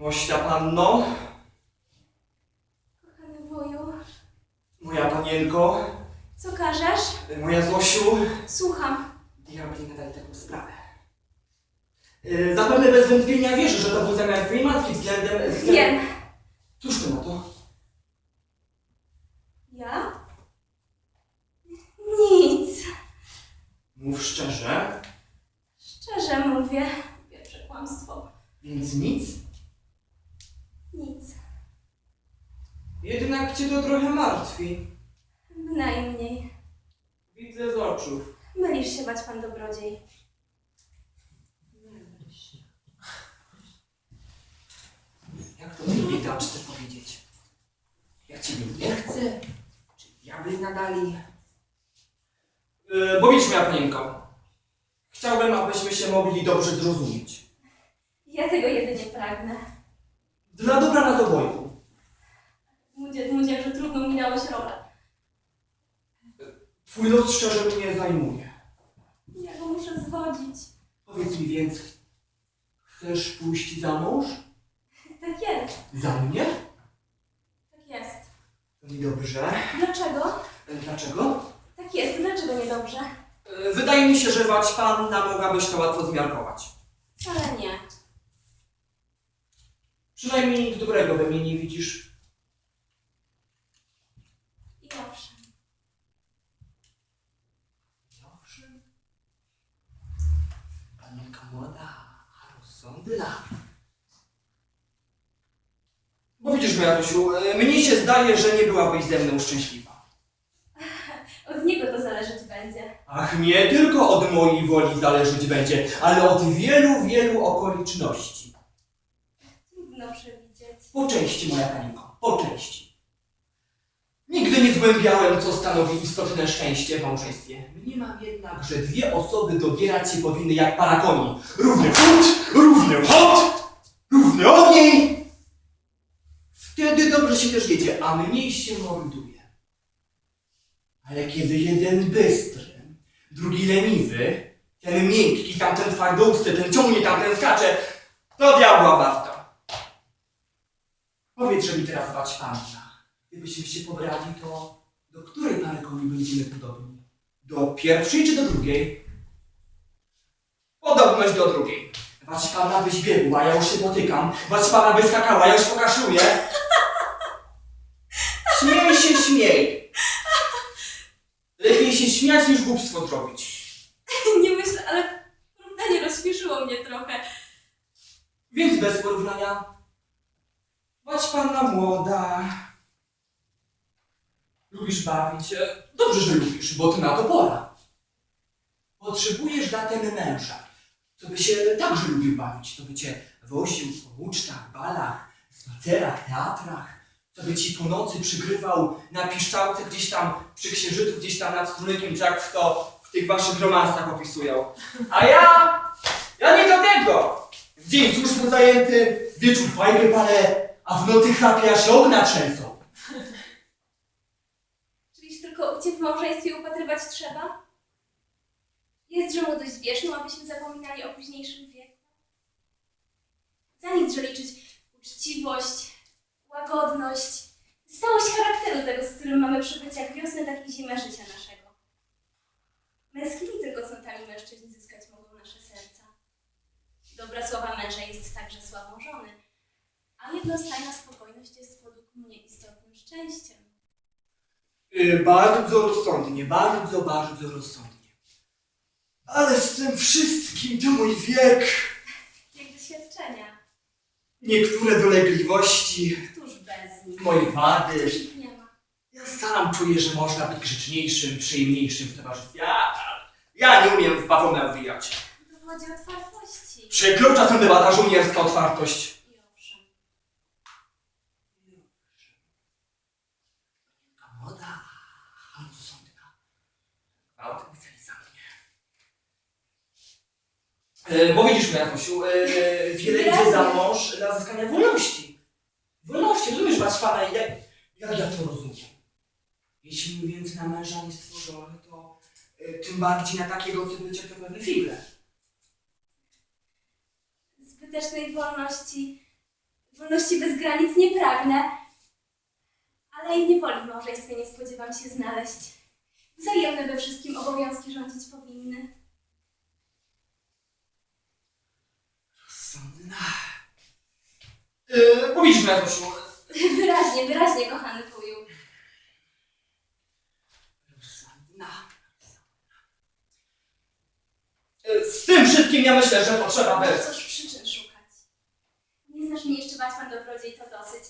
Mościa panno, Kochany wuju, moja panienko, co każesz? moja Zosiu. Słucham. Diabli nadali taką sprawę. Yy, zapewne bez wątpienia wiesz, że to był zamiar twojej matki względem... względem... Wiem. Cóż ty na to? Ja? Nic. Mów szczerze, Szczerze mówię. Pierwsze kłamstwo. więc nic. Nic. Jednak cię to trochę martwi. Bynajmniej. Widzę z oczu. Mylisz się, bać pan dobrodziej. Jak to mi biedaczce powiedzieć? Ja ciebie nie chcę? Czy diabli nadali? Yy, bo widzisz, moja panienko. Chciałbym, abyśmy się mogli dobrze zrozumieć. Ja tego jedynie pragnę. Dla dobra nas oboju. Mówię, że trudno mi dałeś rolę. Twój los szczerze mnie zajmuje. Ja go muszę zwodzić. Powiedz mi więc, chcesz pójść za mąż? Tak jest. Za mnie? Tak jest. To niedobrze. Dlaczego? E, Dlaczego? Tak jest. Dlaczego niedobrze? E, Wydaje mi się, że wać panna mogłabyś to łatwo zmiarkować. Wcale nie. Przynajmniej nic dobrego we mnie nie widzisz. I owszem. Owszem. Panienka młoda, a rozsądna. E, mnie się zdaje, że nie byłabyś ze mną szczęśliwa. Od niego to zależeć będzie. Ach, nie tylko od mojej woli zależeć będzie, ale od wielu, wielu okoliczności. Trudno przewidzieć. Po części, moja panienko, po części. Nigdy nie zgłębiałem, co stanowi istotne szczęście w małżeństwie. Mniemam jednak, że dwie osoby dobierać się powinny jak para koni. Równy chód, równy chod, równy ogień. Wtedy dobrze się też jedzie, a mniej się morduje. Ale kiedy jeden bystry, drugi leniwy, ten miękki, tamten twardousty, ten ciągnie, tamten skacze, to diabła warta. Powiedz, że mi teraz wać panna. Gdybyśmy się pobrali, to do której pary koni będziemy podobni? Do pierwszej czy do drugiej? Podobność do drugiej. Wać pana byś biegła, ja już się potykam. Wać pana by skakała, ja już pokaszuję. Śmiej się, śmiej. Lepiej się śmiać niż głupstwo zrobić. Nie myślę, ale porównanie rozśmieszyło mnie trochę. Więc bez porównania. Bądź panna młoda. Lubisz bawić się? Dobrze, że lubisz, bo ty na to pora. Potrzebujesz zatem męża, co by się także lubił bawić, co by cię woził po ucztach, balach, spacerach, teatrach, co by ci po nocy przygrywał na piszczałce gdzieś tam przy księżycu, gdzieś tam nad strumykiem, jak w to w tych waszych romansach opisują. A ja, ja nie do tego! W dzień służbą zajęty, wieczór fajkę palę, a w nocy chrapie aż okna trzęsą. Czyliż tylko uciek w małżeństwie upatrywać trzeba? Jest, że młodość wieczną, abyśmy zapominali o późniejszym wieku. Za nic, że liczyć uczciwość, łagodność, stałość charakteru tego, z którym mamy przybyć jak wiosnę, tak i zimę życia naszego. Męskimi tylko cnotami mężczyźni zyskać mogą nasze serca. Dobra sława męża jest także sławą żony, a jednostajna spokojność jest według mnie istotnym szczęściem. Yy, bardzo rozsądnie, bardzo, bardzo rozsądnie. Ale z tym wszystkim to mój wiek, Jak doświadczenia. niektóre dolegliwości, Któż bez nich? moje wady. Ja sam czuję, że można być grzeczniejszym, przyjemniejszym w towarzystwie. Ja, ja nie umiem w bawełnę wijać. Dowodzi otwartości. Przykro czasem bywa ta żołnierska otwartość. I owszem. A młoda, a rozsądna. Gwałtem chce za mnie. E, bo widzisz, moja Kosiu, e, wiele idzie za mąż dla zyskania wolności. Wolności, rozumiesz, was pana, jak, jak ja to rozumiem. Jeśli więc na męża nie stworzony, to e, tym bardziej na takiego, co bycie to pewne figle. Zbytecznej wolności Wolności bez granic nie pragnę, ale i niewoli w małżeństwie nie spodziewam się znaleźć. Wzajemne we wszystkim obowiązki rządzić powinny. Rozsądna. Yy, mówisz, Mariuszu. Wyraźnie, wyraźnie, kochany wuju. Rozsądna. Yy, Z tym wszystkim ja myślę, że potrzeba Po bez. cóż przyczyn szukać? Nie znasz mnie jeszcze, Baćman Dobrodziej, to dosyć,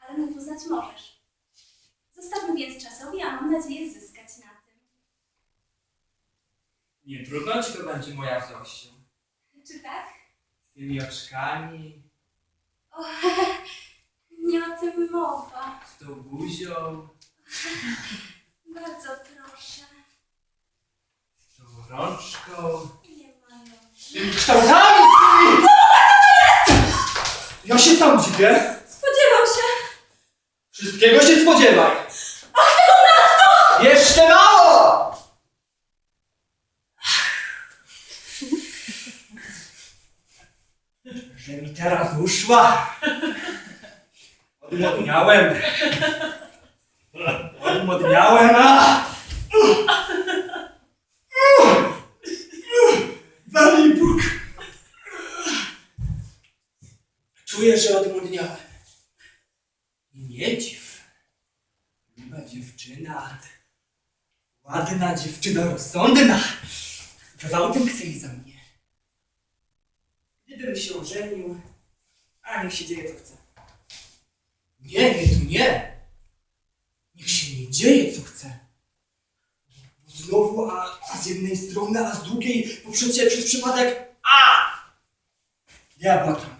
ale mnie poznać możesz. Zostawmy więc czasowi, a mam nadzieję zyskać na tym. Nie trudno ci to będzie moja Zosiu. Czy tak? Z tymi oczkami, O, nie o tym mowa. z tą buzią, Bardzo proszę. z tą rączką. Nie mają. Tymi kształtami! Ja się sam dziwię. Spodziewam się! Wszystkiego się spodziewaj! Jeszcze mało! Że mi teraz uszła! Odmodniałem! Odmodniałem, a! Mi Bóg! Czuję, że odmodniałem. I nie dziw. Miła dziewczyna. Ładna dziewczyna, rozsądna. Gwałtem chce iść za mnie. Gdybym się ożenił, a niech się dzieje co chce. Nie, nie, tu nie. Niech się nie dzieje co chce. Bo znowu, a, a z jednej strony, a z drugiej, po przecie przez przypadek, a! Diabła tam.